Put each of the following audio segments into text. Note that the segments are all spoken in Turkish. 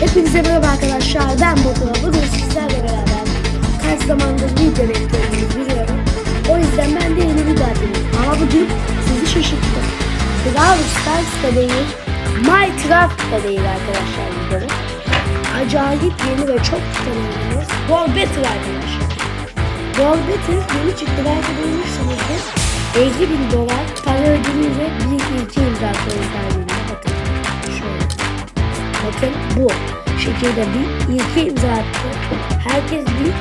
Hepinize merhaba arkadaşlar. Ben Batu. Bugün sizlerle beraber kaç zamandır video bekliyorsunuz biliyorum. O yüzden ben de yeni video atayım. Ama bugün sizi şaşırttım. Brawl Stars'ta değil, Minecraft'ta değil arkadaşlar videomu. Acayip yeni ve çok tanıdığınız Brawl Battle arkadaşlar. Brawl Battle yeni çıktı belki duymuşsunuzdur. 50 bin dolar para ödülüyle bir ilki imza koydu. Bakın bu şekilde bir ilke imza attı. Herkes bir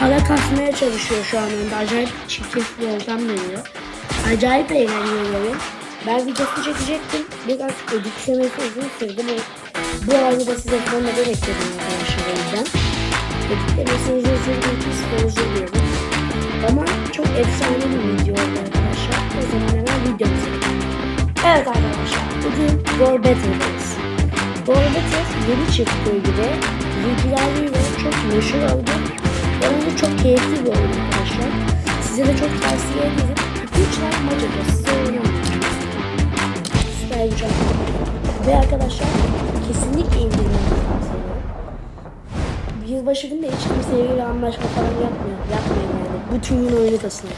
para kasmaya çalışıyor şu an önünde. Acayip çirkef bir ortam veriyor. Acayip eğleniyorum. Ben videosunu çekecektim. Biraz editlemesi uzun sürdü. Bu, bu arada size sonunda bekledim arkadaşlar o yüzden. Editlemesi uzun için size özür. Ama çok efsane bir video oldu arkadaşlar. O zaman hemen videomuza. Evet arkadaşlar bugün War Battle'dayız. Gorbatov yeni çıktığı gibi bilgileriyle çok meşhur oldu. Bence çok keyifli bir oyun arkadaşlar. Size de çok tavsiye ederim. 2-3 like maç. Size oynayalım. Süper güzel. Ve arkadaşlar kesinlikle indirmeyi tavsiye ederim. Yılbaşı günde hiç kimseyle anlaşma falan yapmıyor. Yapmayın yani. Bütün gün oyunu kasın.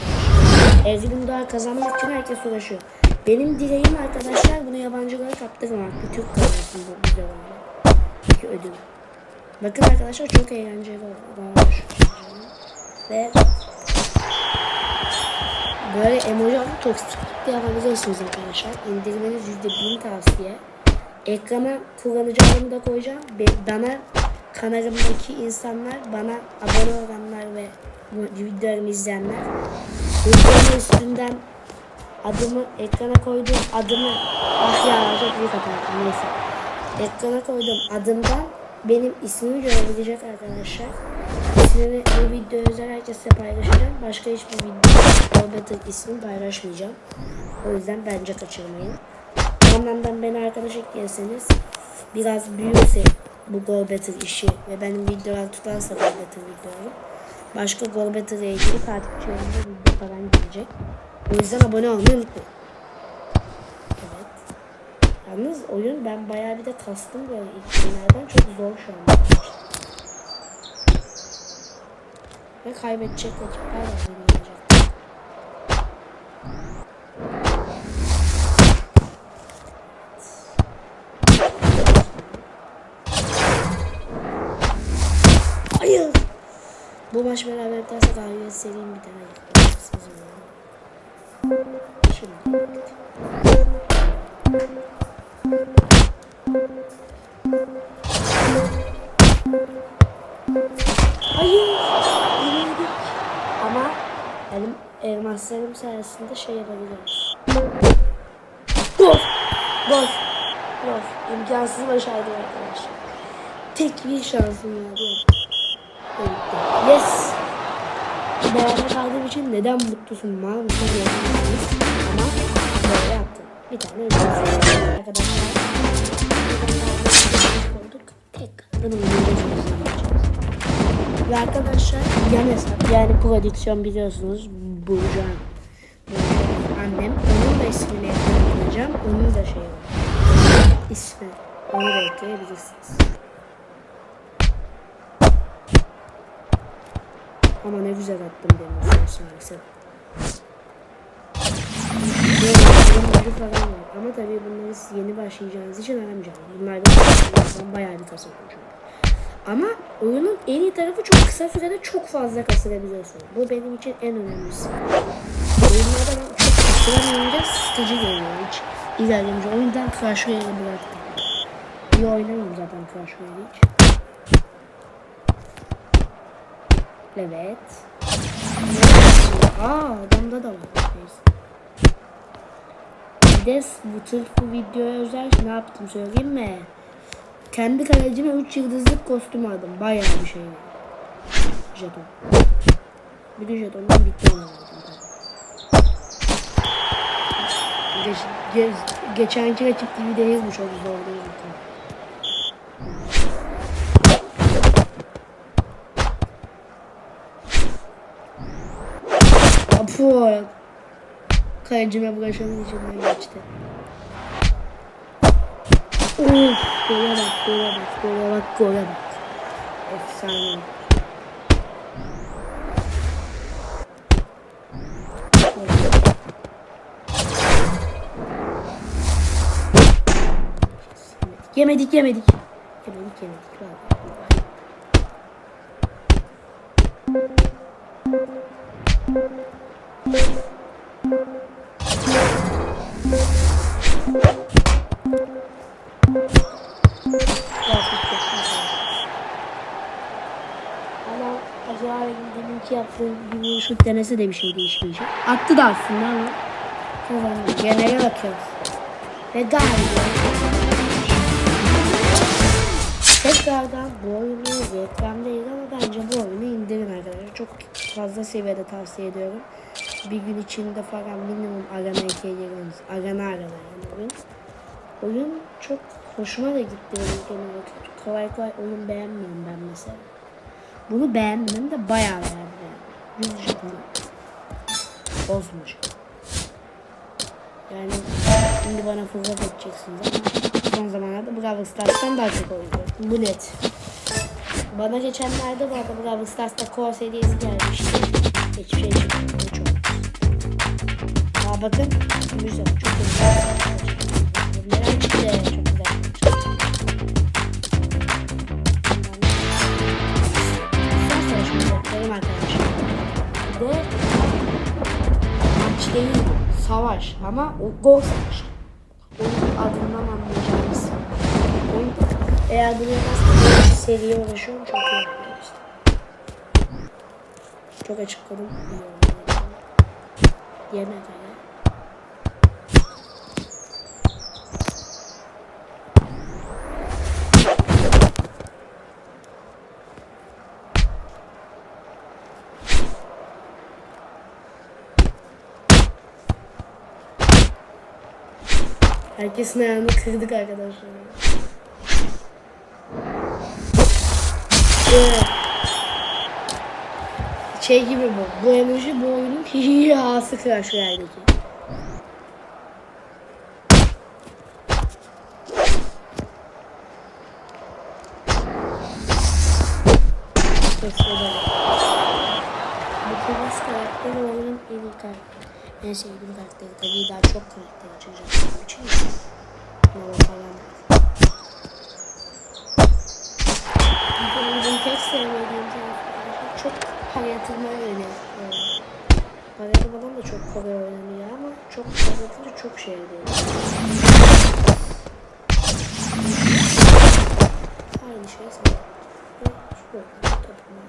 Ezgilim daha kazanmak için herkes uğraşıyor. Benim dileğim arkadaşlar bunu yabancılara kaptırmamak. Bir Türk kazansın bu videolarda. İki ödül. Bakın arkadaşlar çok eğlenceli oldu. Ve böyle emoji alıp toksiklik de yapabilirsiniz arkadaşlar. İndirmeniz %1000 tavsiye. Ekrana kullanıcı adımı da koyacağım. Bana kanalımdaki insanlar, bana abone olanlar ve videolarımı izleyenler videonun üstünden adımı ekrana koyduğum adımı ah ya çok büyük hata neyse. Ekrana koyduğum adımdan benim ismimi görebilecek arkadaşlar. İsmimi bu videoya özel herkese paylaşacağım. Başka hiçbir video Robert ismini paylaşmayacağım. O yüzden bence kaçırmayın. Anlamdan beni arkadaş eklerseniz biraz büyürse bu Go Battle işi ve benim videolar tutarsa Go Battle videoları başka Go Battle ile ilgili takipçilerimde video falan gelecek. O yüzden abone olmayı unutmayın. Evet. Yalnız oyun ben bayağı bir de kastım böyle ilk günlerden çok zor şu an. Ve kaybedecek rakipler var beni yenecek. Hayır. Bu maç beraber biterse galibiyet seriyim bir yapacağız. Şimdi. Hayır. Ama benim elmaslarım sayesinde şey yapabiliriz. Gol. Gol. Gol. İmkansız başardım arkadaşlar. Tek bir şansım vardı. Yes. Beraber kaldığım için neden mutlusun mal mısın diyorsunuz. Ama böyle yaptım. Bir tane arkadaşlar. Olduk. Tek kadın oynayacağız. Ve arkadaşlar yan hesap yani prodüksiyon biliyorsunuz Burcan. Annem. Onun da ismini ekleyebileceğim. Onun da şeyi var. İsmi. Onu da ekleyebilirsiniz. Ama ne güzel attım benim sonuç maalesef. Oyunları falan var. Ama tabii bunları siz yeni başlayacağınız için aramayacağım. Bunlardan ben bayağı bir kasıyorum çünkü. Ama oyunun en iyi tarafı çok kısa sürede çok fazla kasılabiliyorsun. Bu benim için en önemlisi. Oyunlarda ben çok kasılamayınca sıkıcı geliyor hiç. İlerleyince. O yüzden Crash Royale'i bıraktım. İyi oynamıyorum zaten Crash Royale'i hiç. Evet. Aa adamda da var. Bir bu tür bu videoya özel ne yaptım söyleyeyim mi? Kendi kalecime 3 yıldızlık kostüm aldım. Bayağı bir şey. Jeton. Bir de jetondan bitti aldım. Geç, geç, geçenki rakip gibi değil bu çok zor değil. Apo. Kalecime bulaşanın içinden geçti. Of gole bak gole bak gole bak gole bak. Efsane. Yemedik yemedik. Yemedik yemedik. Vallahi. Acaba deminki yaptığım gibi şut denese de bir şey değişmeyecek. Attı da aslında ama kazandı. Genele bakıyoruz. Ve galiba tekrardan bu oyunu reklamdayız ama bence bu oyunu indirin arkadaşlar. Çok fazla seviyede tavsiye ediyorum. Bir gün içinde falan minimum Arena 2'ye giriyoruz. Arena Arena yani oyun. Oyun çok hoşuma da gitti benim. Kolay kolay oyun beğenmiyorum ben mesela. Bunu beğendim de bayağı beğendim. Yüzücü bunu. Bozmuş. Yani şimdi bana fırsat edeceksiniz ama son zamanlarda Brawl Stars'tan daha çok oynuyorum. Bu net. Bana geçenlerde bu arada Brawl Stars'ta Core hediyesi gelmişti. Hiçbir şey çıkmadı. Çok. Aa bakın. Güzel. Çok güzel. Merak çıktı. Çok güzel. Savaşımızı yapalım arkadaşlar. Ve maç değil, savaş ama o gol savaşı. Oyun adından anlayacağınız. Oyun eğer bilemezseniz seriye ulaşıyorum çok iyi. Çok açıkladım. İyi Herkesin ayağını kırdık arkadaşlar. Evet. Şey gibi bu. Bu emoji bu oyunun hiyası Clash Royale'deki. Bu klas karakteri oyunun en iyi karakteri. En sevdiğim karakteri. Tabii daha çok karakter için ya. Nova falan. Oyunun tek sevmediğim tarafı çok yönelik. Para yatırmadan da çok kolay oynanıyor ama çok yatırınca çok şey oluyor. Aynı şey sana. Ve şu topuma.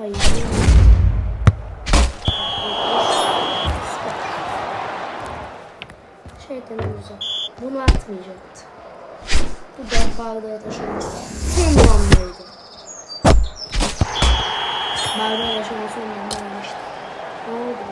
Hayır. Şeyden güzel. Bunu atmayacaktı. Bu da bardağı taşımış. Son damlaydı. Bardağı taşımış son damlaymıştı. Ne oldu?